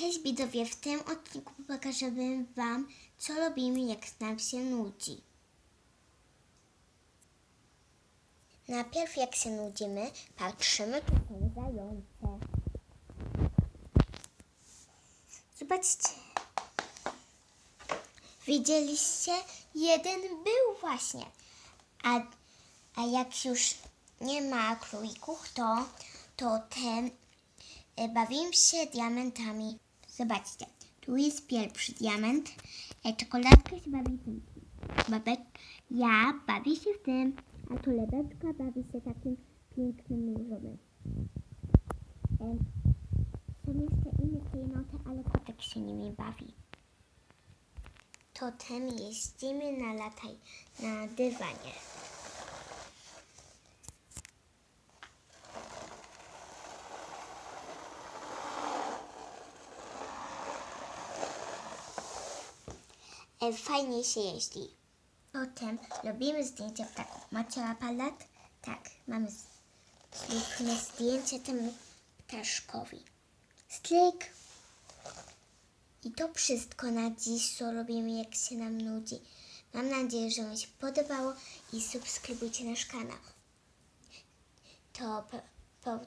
Cześć widzowie, w tym odcinku pokażemy Wam, co robimy, jak nam się nudzi. Najpierw jak się nudzimy, patrzymy, czy są zające. Zobaczcie. Widzieliście? Jeden był właśnie. A, a jak już nie ma królików, to, to ten e, bawimy się diamentami. Zobaczcie, tu jest pierwszy diament. E, czekoladka się bawi tym. Babek, ja bawię się w tym, a tu lebeczka bawi się takim pięknym różowym. E, są jeszcze inne klejnoty, ale kotek się nimi bawi. Totem jeździmy na lataj na dywanie. E, Fajnie się jeździ. Potem robimy zdjęcie ptaków. Macie aparat? Tak, mamy. Zróbmy zdjęcie temu ptaszkowi. Stryk. I to wszystko na dziś, co robimy, jak się nam nudzi. Mam nadzieję, że Wam się podobało i subskrybujcie nasz kanał. To, po, pa!